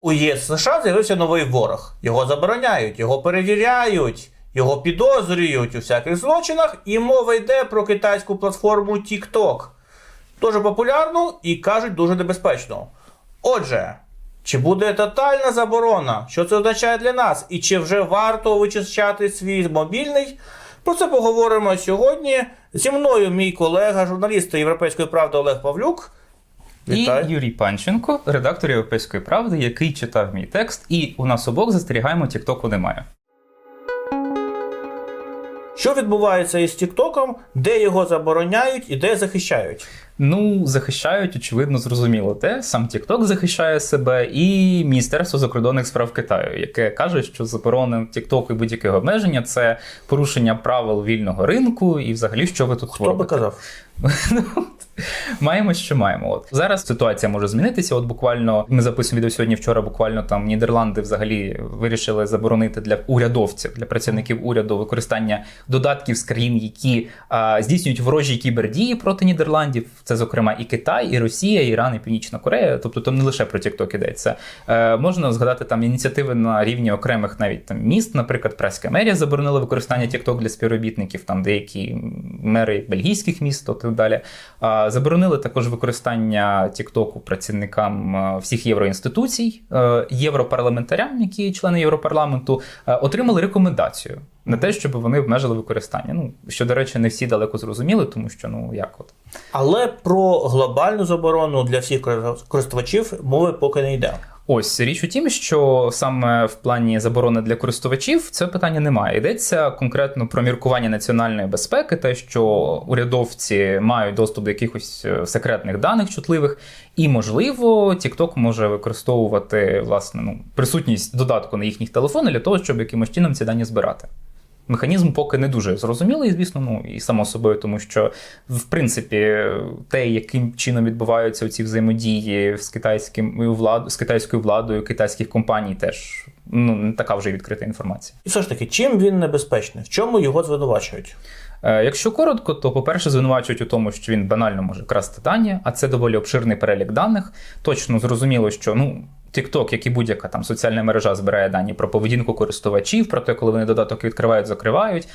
У ЄС США з'явився новий ворог. Його забороняють, його перевіряють, його підозрюють у всяких злочинах, і мова йде про китайську платформу TikTok. Дуже популярну і кажуть дуже небезпечну. Отже, чи буде тотальна заборона? Що це означає для нас? І чи вже варто вичищати свій мобільний? Про це поговоримо сьогодні. Зі мною мій колега, журналіст Європейської правди Олег Павлюк. Вітаю. І Юрій Панченко, редактор Європейської правди, який читав мій текст, і у нас обох застерігаємо, Тіктоку немає. Що відбувається із Тіктоком, де його забороняють і де захищають? Ну, захищають, очевидно, зрозуміло те. Сам TikTok захищає себе, і Міністерство закордонних справ Китаю, яке каже, що заборона TikTok і будь-яке обмеження це порушення правил вільного ринку, і взагалі, що ви тут Хто би казав? Маємо, що маємо. От зараз ситуація може змінитися. От буквально ми записуємо відео сьогодні. Вчора буквально там Нідерланди взагалі вирішили заборонити для урядовців, для працівників уряду використання додатків з країн, які а, здійснюють ворожі кібердії проти Нідерландів. Це зокрема і Китай, і Росія, і Іран, і Північна Корея. Тобто там не лише про TikTok йдеться. Е, можна згадати там ініціативи на рівні окремих навіть там міст. Наприклад, Преська мерія заборонила використання TikTok для співробітників. Там деякі мери бельгійських міст, і так далі. Заборонили також використання Тіктоку працівникам е, всіх євроінституцій, Е, європарламентарям, які члени Європарламенту, е, отримали рекомендацію на те, щоб вони обмежили використання. Ну що до речі, не всі далеко зрозуміли, тому що ну як от. Але про глобальну заборону для всіх користувачів мови поки не йде. Ось річ у тім, що саме в плані заборони для користувачів це питання немає. Йдеться конкретно про міркування національної безпеки, те, що урядовці мають доступ до якихось е, секретних даних чутливих, і можливо, TikTok може використовувати власне ну присутність додатку на їхніх телефонах для того, щоб якимось чином ці дані збирати. Механізм поки не дуже зрозумілий, звісно, ну і само собою, тому що в принципі те, яким чином відбуваються ці взаємодії з китайським владою, з китайською владою, китайських компаній, теж ну не така вже відкрита інформація. І все ж таки, чим він небезпечний? В чому його звинувачують? Е, Якщо коротко, то по-перше, звинувачують у тому, що він банально може красти дані, а це доволі обширний перелік даних. Точно зрозуміло, що ну. TikTok, як і будь-яка там соціальна мережа збирає дані про поведінку користувачів, про те, коли вони додаток відкривають, закривають.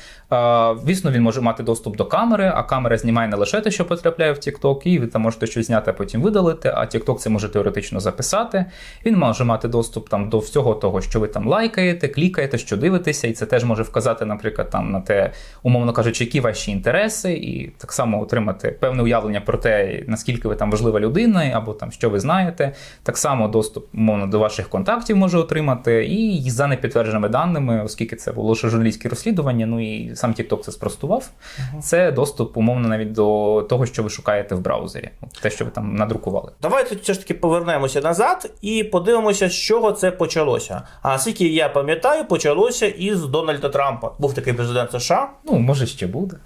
Звісно, він може мати доступ до камери, а камера знімає не лише те, що потрапляє в TikTok, і ви там можете щось зняти, а потім видалити. А TikTok це може теоретично записати. Він може мати доступ там до всього того, що ви там лайкаєте, клікаєте, що дивитеся, і це теж може вказати, наприклад, там на те, умовно кажучи, які ваші інтереси, і так само отримати певне уявлення про те, наскільки ви там важлива людина, або там що ви знаєте. Так само доступ умовно до ваших контактів може отримати, і за непідтвердженими даними, оскільки це було лише журналістське розслідування, ну і сам TikTok це спростував. Це доступ, умовно, навіть до того, що ви шукаєте в браузері, те, що ви там надрукували. Давайте все ж таки повернемося назад і подивимося, з чого це почалося. А скільки я пам'ятаю, почалося із Дональда Трампа. Був такий президент США. Ну, може, ще буде.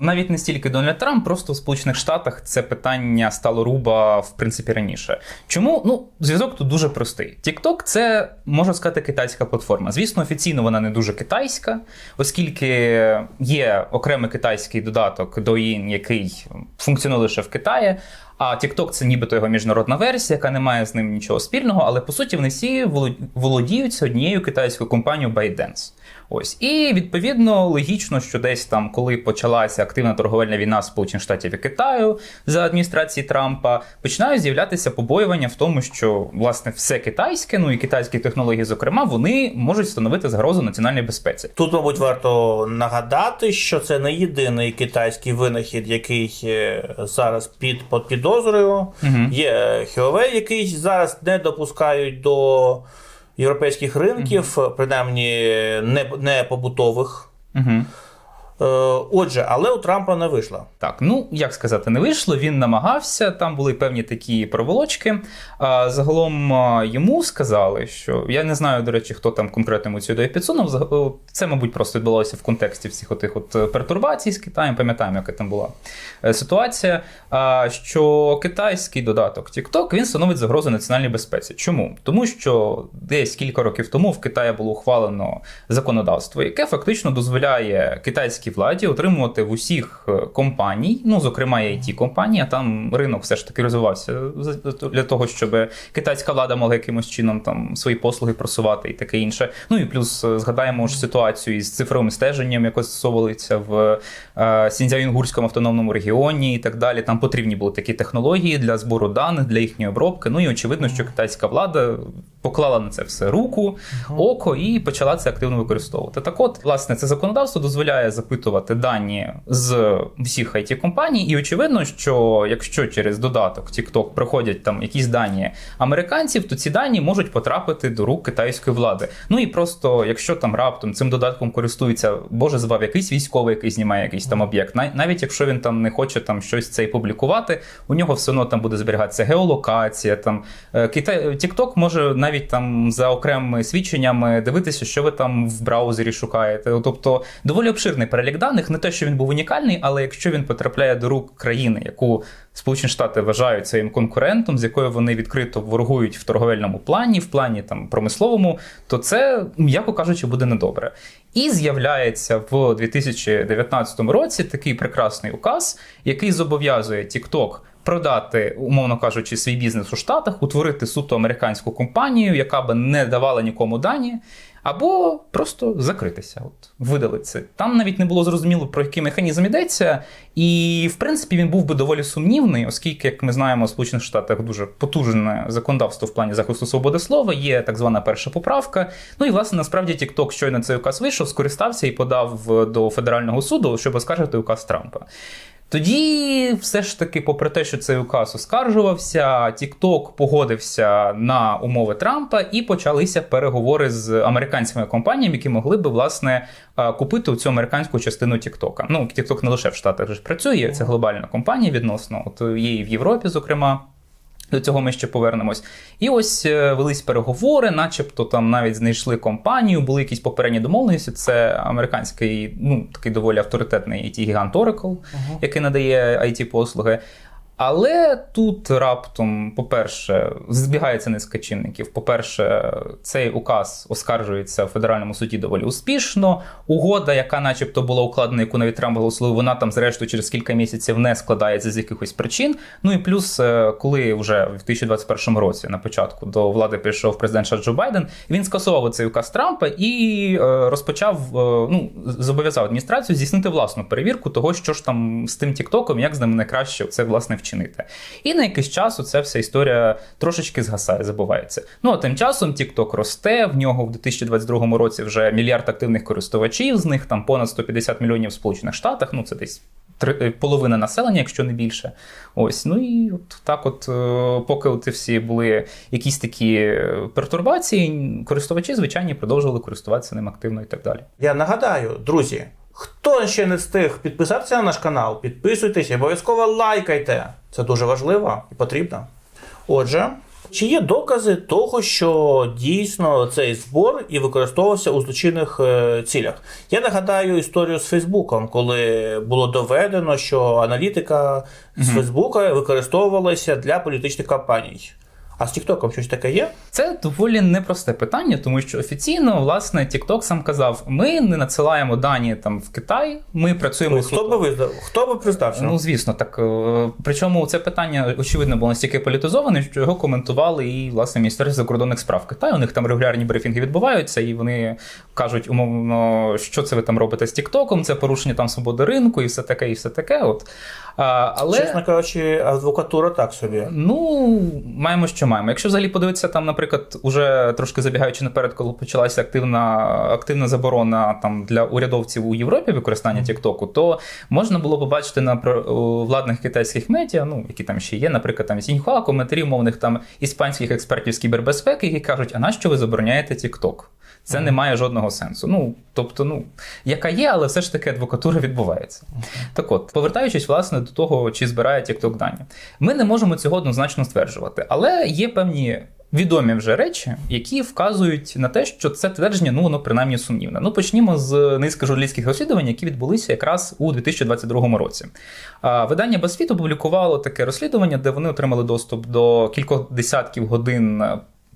Навіть не стільки Дональд Трамп, просто в Сполучених Штатах це питання стало руба в принципі раніше. Чому? Ну, зв'язок тут дуже простий. TikTok – це можна сказати китайська платформа. Звісно, офіційно вона не дуже китайська, оскільки є окремий китайський додаток Douyin, який функціонує лише в Китаї. А TikTok – це нібито його міжнародна версія, яка не має з ним нічого спільного, але по суті вони всі володіються однією китайською компанією ByteDance. Ось і відповідно логічно, що десь там, коли почалася активна торговельна війна Сполучених Штатів і Китаю за адміністрації Трампа, починають з'являтися побоювання в тому, що власне все китайське, ну і китайські технології, зокрема, вони можуть становити загрозу національній безпеці. Тут, мабуть, варто нагадати, що це не єдиний китайський винахід, який е, зараз під під підозрою. Угу. Є Huawei, який зараз не допускають до європейських ринків, принаймні не, не побутових. Угу. Е, Отже, але у Трампа не вийшло. Так, ну як сказати, не вийшло. Він намагався. Там були певні такі проволочки. Загалом йому сказали, що я не знаю, до речі, хто там конкретно йому цю ідею підсунув. Це, мабуть, просто відбулося в контексті всіх отих от пертурбацій з Китаєм. Пам'ятаємо, яка там була е, ситуація. Що китайський додаток TikTok він становить загрозу національній безпеці. Чому? Тому що десь кілька років тому в Китаї було ухвалено законодавство, яке фактично дозволяє китайським китайській владі отримувати в усіх е, компаній, ну зокрема і it компанії, а там ринок все ж таки розвивався для того, щоб китайська влада могла якимось чином там свої послуги просувати і таке інше. Ну і плюс е, згадаємо ж ситуацію із цифровим стеженням, яке застосовується в е, Сіньцзян-Інгурському автономному регіоні і так далі. Там потрібні були такі технології для збору даних, для їхньої обробки. Ну і очевидно, що китайська влада поклала на це все руку, око і почала це активно використовувати. Так от, власне, це законодавство дозволяє запитувати дані з всіх it компаній, і очевидно, що якщо через додаток TikTok приходять там якісь дані американців, то ці дані можуть потрапити до рук китайської влади. Ну і просто, якщо там раптом цим додатком користується, боже звав якийсь військовий, який знімає якийсь там об'єкт, нав- навіть якщо він там не хоче там щось це і публікувати, у нього все одно там буде зберігатися геолокація. Там е, Китай TikTok може навіть там за окремими свідченнями дивитися, що ви там в браузері шукаєте. Тобто доволі обширний перелік даних, не те, що він був унікальний, але якщо він потрапляє до рук країни, яку Сполучені Штати вважають своїм конкурентом, з якою вони відкрито ворогують в торговельному плані, в плані там промисловому, то це, м'яко кажучи, буде недобре. І з'являється в 2019 році такий прекрасний указ, який зобов'язує TikTok продати, умовно кажучи, свій бізнес у Штатах, утворити суто американську компанію, яка би не давала нікому дані. Або просто закритися, от видалити це. Там навіть не було зрозуміло, про який механізм йдеться, і в принципі він був би доволі сумнівний, оскільки, як ми знаємо, в Сполучених Штатах дуже потужне законодавство в плані захисту свободи слова, є так звана перша поправка. Ну і власне насправді TikTok, щойно цей указ вийшов, скористався і подав до федерального суду, щоб оскаржити указ Трампа. Тоді, все ж таки, попри те, що цей указ оскаржувався, TikTok погодився на умови Трампа і почалися переговори з американськими компаніями, які могли би власне е, купити цю американську частину TikTok. Ну, TikTok не лише в Штатах ж працює, це глобальна компанія відносно. От є і в Європі, зокрема. До цього ми ще повернемось. І ось е, велись переговори, начебто там навіть знайшли компанію, були якісь попередні домовленості. Це американський, ну такий доволі авторитетний it гігант Oracle, який надає it послуги. Але тут раптом, по-перше, збігається низка чинників. По-перше, цей указ оскаржується в федеральному суді доволі успішно. Угода, яка, начебто, була укладена, яку навіть Трамп голосував, вона там, зрештою, через кілька місяців не складається з якихось причин. Ну і плюс, е, коли вже в 2021 році на початку до влади прийшов президент Джо Байден, він скасував цей указ Трампа і е, розпочав е, ну зобов'язав адміністрацію здійснити власну перевірку того, що ж там з тим Тіктоком, як з ним найкраще це власне вчинити. І на якийсь час ця вся історія трошечки згасає, забувається. Ну а тим часом TikTok росте. В нього в 2022 році вже мільярд активних користувачів, з них там понад 150 мільйонів в Сполучених Штатах. Ну це десь. е, Половина населення, якщо не більше. Ось, ну і от так, от, е, поки от всі були якісь такі е, пертурбації, користувачі, звичайні, продовжували користуватися ним активно і так далі. Я нагадаю, друзі, хто ще не встиг підписатися на наш канал, підписуйтесь обов'язково лайкайте. Це дуже важливо і потрібно. Отже, чи є докази того, що дійсно цей збор і використовувався у злочинних е, цілях? Я нагадаю історію з Фейсбуком, коли було доведено, що аналітика з Фейсбука використовувалася для політичних кампаній. А з Тіктоком щось таке є? Це доволі непросте питання, тому що офіційно, власне, TikTok сам казав: ми не надсилаємо дані там в Китай, ми працюємо Хто би визнав? Хто би признався? Ну, звісно, так. е, Причому це питання, очевидно, було настільки політизоване, що його коментували і власне Міністерство закордонних справ Китаю. У них там регулярні брифінги відбуваються, і вони кажуть, умовно, що це ви там робите з Тіктоком, це порушення там свободи ринку, і все таке, і все таке. От. Але... Чесно кажучи, адвокатура так собі. Ну, маємо, що маємо. Якщо взагалі подивитися, там, наприклад, уже трошки забігаючи наперед, коли почалася активна, активна заборона там для урядовців у Європі використання Тіктоку, то можна було побачити на владних китайських медіа, ну які там ще є, наприклад, там Сіньхуа, коментарів мовних там іспанських експертів з кібербезпеки, які кажуть, а нащо ви забороняєте Тікток? Це не має жодного сенсу. Ну, тобто, ну, яка є, але все ж таки адвокатура відбувається. Так от, повертаючись власне до того, чи збирає TikTok дані, ми не можемо цього однозначно стверджувати, але є певні. Відомі вже речі, які вказують на те, що це твердження, ну воно принаймні сумнівне. Ну почнімо з низки журналістських розслідувань, які відбулися якраз у 2022 році. Видання BuzzFeed опублікувало таке розслідування, де вони отримали доступ до кількох десятків годин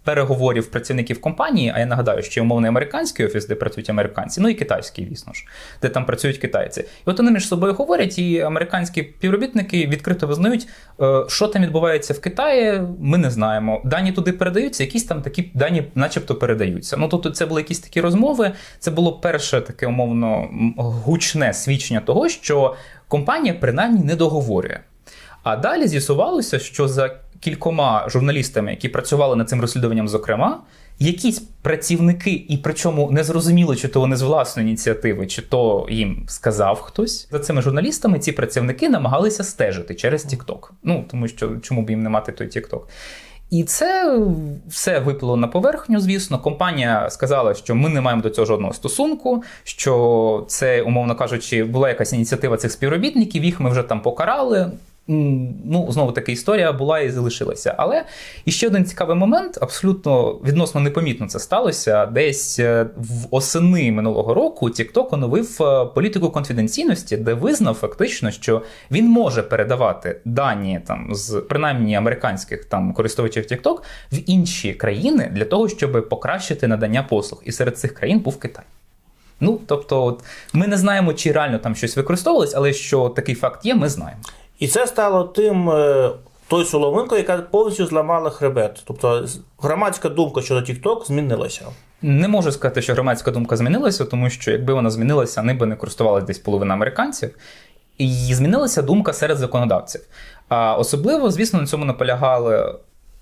переговорів працівників компанії, а я нагадаю, що є умовний американський офіс, де працюють американці, ну і китайський, звісно ж, де там працюють китайці. І от вони між собою говорять, і американські співробітники відкрито визнають, е, що там відбувається в Китаї, ми не знаємо. Дані туди передаються, якісь там такі дані, начебто, передаються. Ну тобто, це були якісь такі розмови. Це було перше таке умовно гучне свідчення того, що компанія принаймні не договорює. А далі з'ясувалося, що за кількома журналістами, які працювали над цим розслідуванням, зокрема, якісь працівники, і причому не зрозуміло, чи то вони з власної ініціативи, чи то їм сказав хтось. За цими журналістами ці працівники намагалися стежити через TikTok. Ну тому що чому б їм не мати той TikTok? І це все виплило на поверхню. Звісно, компанія сказала, що ми не маємо до цього жодного стосунку, що це, умовно кажучи, була якась ініціатива цих співробітників. Їх ми вже там покарали. Ну, знову таки, історія була і залишилася. Але ще один цікавий момент, абсолютно відносно непомітно це сталося. Десь е, в осени минулого року TikTok оновив е, політику конфіденційності, де визнав фактично, що він може передавати дані там з принаймні американських там користувачів TikTok в інші країни для того, щоб покращити надання послуг. І серед цих країн був Китай. Ну тобто, от, ми не знаємо, чи реально там щось використовувалось, але що такий факт є, ми знаємо. І це стало тим е, той соломинкою, яка повністю зламала хребет. Тобто громадська думка щодо TikTok змінилася. Не можу сказати, що громадська думка змінилася, тому що якби вона змінилася, вони би не користувалися десь половина американців. І змінилася думка серед законодавців. А особливо, звісно, на цьому наполягали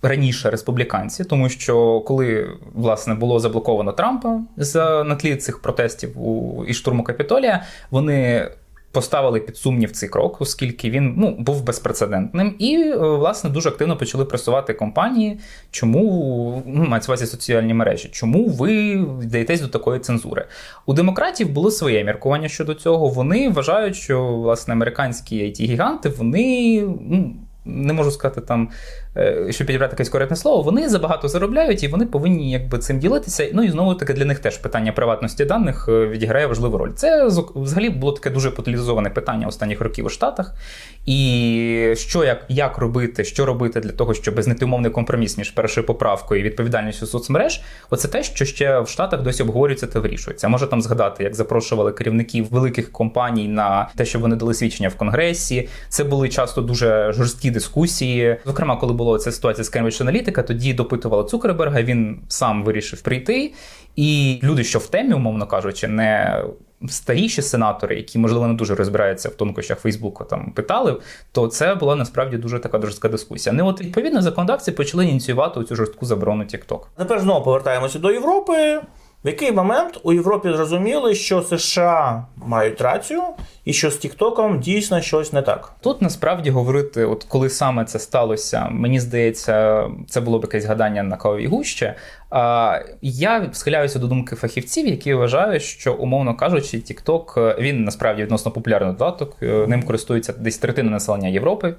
раніше республіканці, тому що коли власне було заблоковано Трампа за на тлі цих протестів у і штурму Капітолія, вони. Поставили під сумнів цей крок, оскільки він ну, був безпрецедентним, і е, власне дуже активно почали пресувати компанії. Чому ну, на увазі соціальні мережі? Чому ви вдаєтесь до такої цензури? У демократів було своє міркування щодо цього. Вони вважають, що власне американські it гіганти вони ну. Не можу сказати там, щоб підібрати якесь коректне слово, вони забагато заробляють і вони повинні якби цим ділитися. Ну і знову таки для них теж питання приватності даних е, відіграє важливу роль. Це взагалі було таке дуже поталізоване питання останніх років у Штатах. І що як, як робити, що робити для того, щоб знайти умовний компроміс між першою поправкою і відповідальністю соцмереж, оце те, що ще в Штатах досі обговорюється та вирішується. Може там згадати, як запрошували керівників великих компаній на те, щоб вони дали свідчення в конгресі. Це були часто дуже жорсткі дискусії. Зокрема, коли була ця ситуація з Cambridge Analytica, тоді допитували Цукерберга. Він сам вирішив прийти. І люди, що в темі, умовно кажучи, не старіші сенатори, які можливо не дуже розбираються в тонкощах Фейсбуку, там питали, то це була насправді дуже така жорстка дискусія. Ну от відповідно законодавці почали ініціювати цю жорстку заборону TikTok. Тепер знову повертаємося до Європи. В який момент у Європі зрозуміли, що США мають рацію, і що з Тіктоком дійсно щось не так. Тут насправді говорити, от коли саме це сталося, мені здається, це було б якесь гадання на кавовій гущі. А я схиляюся до думки фахівців, які вважають, що умовно кажучи, TikTok, він насправді відносно популярний додаток. е, Ним користується десь третина населення Європи.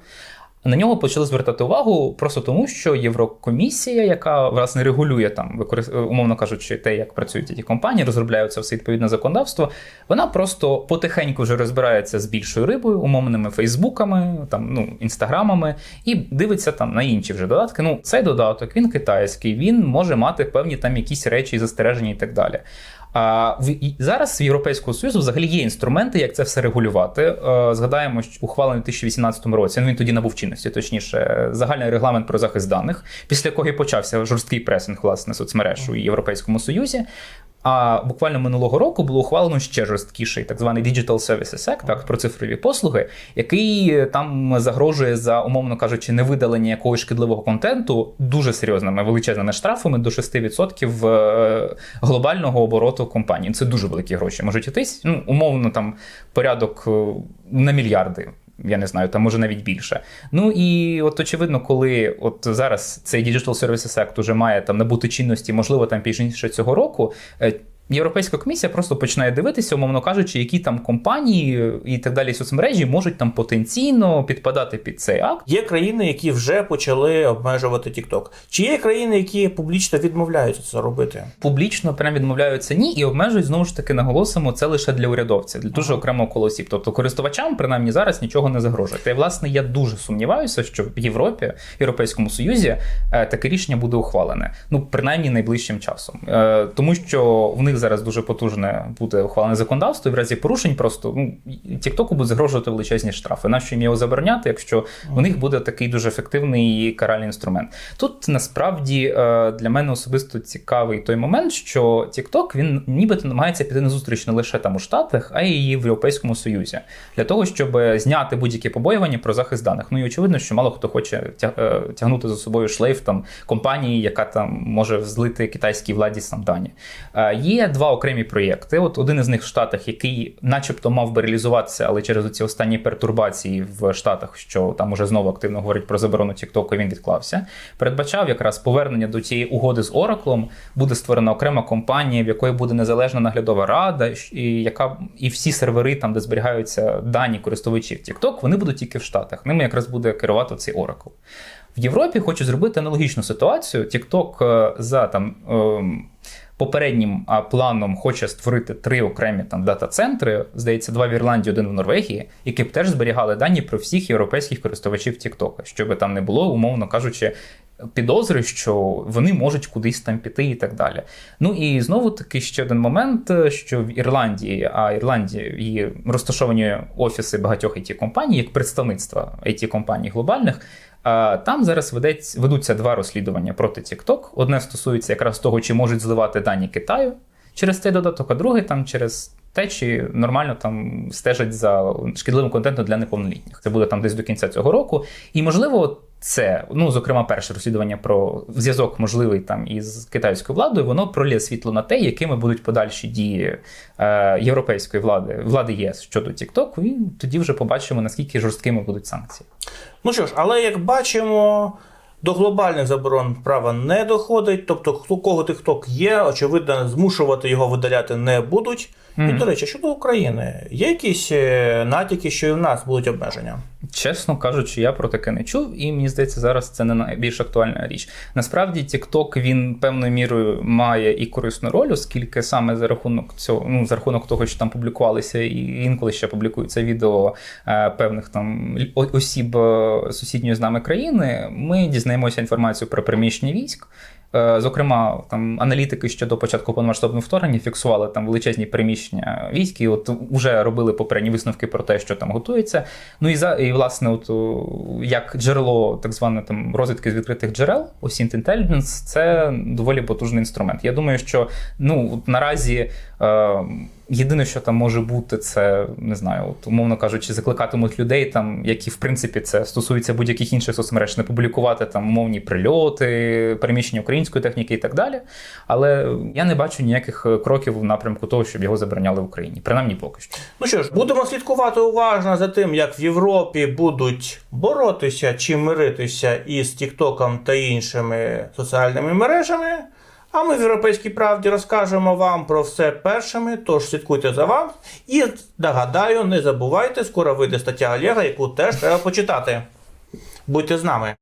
На нього почали звертати увагу просто тому, що Єврокомісія, яка власне регулює там, використ... умовно кажучи, те, як працюють ці компанії, розробляються все відповідне законодавство. Вона просто потихеньку вже розбирається з більшою рибою, умовними фейсбуками, там ну інстаграмами, і дивиться там на інші вже додатки. Ну, цей додаток він китайський, він може мати певні там якісь речі, застереження і так далі. А в зараз в Європейського Союзу взагалі є інструменти, як це все регулювати. Е, Згадаємо, що ухвалений у 2018 році. Ну він тоді набув чинності, точніше, загальний регламент про захист даних, після якого і почався жорсткий пресинг власне соцмереж у Європейському Союзі. А буквально минулого року було ухвалено ще жорсткіший так званий Digital Services Act, так про цифрові послуги, який е, там загрожує за, умовно кажучи, невидалення якогось шкідливого контенту дуже серйозними величезними штрафами до 6% е, глобального обороту компанії. Це дуже великі гроші. Можуть йтись, ну умовно там порядок е, на мільярди. Я не знаю, там може навіть більше. Ну і от очевидно, коли от зараз цей Digital Services Act уже має там набути чинності, можливо, там пізніше цього року. Європейська комісія просто починає дивитися, умовно кажучи, які там компанії і так далі соцмережі можуть там потенційно підпадати під цей акт. Є країни, які вже почали обмежувати TikTok. Чи є країни, які публічно відмовляються це робити? Публічно прям відмовляються ні і обмежують знову ж таки наголосимо це лише для урядовців, для дуже окремого коло осіб. Тобто користувачам принаймні зараз нічого не загрожує. Та й власне я дуже сумніваюся, що в Європі, Європейському Союзі е, таке рішення буде ухвалене. Ну принаймні найближчим часом, Е, тому що в них зараз дуже потужне буде ухвалене законодавство, і в разі порушень просто ну Тіктоку будуть загрожувати величезні штрафи. Нащо їм його забороняти, якщо у них буде такий дуже ефективний каральний інструмент? Тут насправді е, для мене особисто цікавий той момент, що TikTok, він нібито намагається піти на зустріч не лише там у Штатах, а й в Європейському Союзі для того, щоб зняти будь-які побоювання про захист даних. Ну і очевидно, що мало хто хоче е, тягнути за собою шлейф там компанії, яка там може злити китайській владі сам дані. Е, Два окремі проєкти. От один із них в Штатах, який, начебто, мав би реалізуватися, але через ці останні пертурбації в Штатах, що там уже знову активно говорять про заборону TikTok, він відклався. Передбачав якраз повернення до цієї угоди з Oracle, буде створена окрема компанія, в якої буде незалежна наглядова рада, і яка і всі сервери, там де зберігаються дані користувачів TikTok, вони будуть тільки в Штатах. Ними якраз буде керувати цей Oracle. В Європі хочуть зробити аналогічну ситуацію. TikTok е, за там. Попереднім планом хоче створити три окремі там дата-центри, здається, два в Ірландії, один в Норвегії, які б теж зберігали дані про всіх європейських користувачів TikTok, щоб там не було, умовно кажучи, підозри, що вони можуть кудись там піти і так далі. Ну і знову таки ще один момент, е, що в Ірландії, а Ірландії і розташовані офіси багатьох it компаній як представництва it компаній глобальних. Там зараз ведеться, ведуться два розслідування проти TikTok. Одне стосується якраз того, чи можуть зливати дані Китаю через цей додаток, а друге там через те, чи нормально там стежать за шкідливим контентом для неповнолітніх. Це буде там десь до кінця цього року. І можливо, це, ну зокрема, перше розслідування про зв'язок можливий там із китайською владою, воно пролє світло на те, якими будуть подальші дії е, європейської влади, влади єС щодо TikTok, і тоді вже побачимо, наскільки жорсткими будуть санкції. Ну що ж, але як бачимо, до глобальних заборон права не доходить. Тобто, у кого TikTok є, очевидно, змушувати його видаляти не будуть. І, до речі, щодо України, є якісь е, натяки, що і в нас будуть обмеження? Чесно кажучи, я про таке не чув, і мені здається, зараз це не найбільш актуальна річ. Насправді, TikTok, він певною мірою має і корисну роль, оскільки саме за рахунок цього, ну за рахунок того, що там публікувалися і інколи ще публікуються відео е, певних там осіб е, сусідньої з нами країни, ми дізнаємося інформацію про приміщення військ. Е, Зокрема, там аналітики ще до початку повномасштабного вторгнення фіксували там величезні приміщення військ, і от вже робили попередні висновки про те, що там готується. Ну і за і власне, от як джерело так зване там розвідки з відкритих джерел, Осінт Intelligence, це доволі потужний інструмент. Я думаю, що ну наразі. Е, Єдине, що там може бути, це не знаю, от, умовно кажучи, закликатимуть людей, там, які в принципі це стосується будь-яких інших соцмереж, не публікувати там умовні прильоти, переміщення української техніки і так далі. Але я не бачу ніяких е, кроків в напрямку того, щоб його забороняли в Україні, принаймні поки що. Ну що ж, будемо слідкувати уважно за тим, як в Європі будуть боротися чи миритися із Тіктоком та іншими соціальними мережами. А ми в Європейській правді розкажемо вам про все першими, тож слідкуйте за вам. І нагадаю, не забувайте, скоро вийде стаття Олега, яку теж треба почитати. Будьте з нами.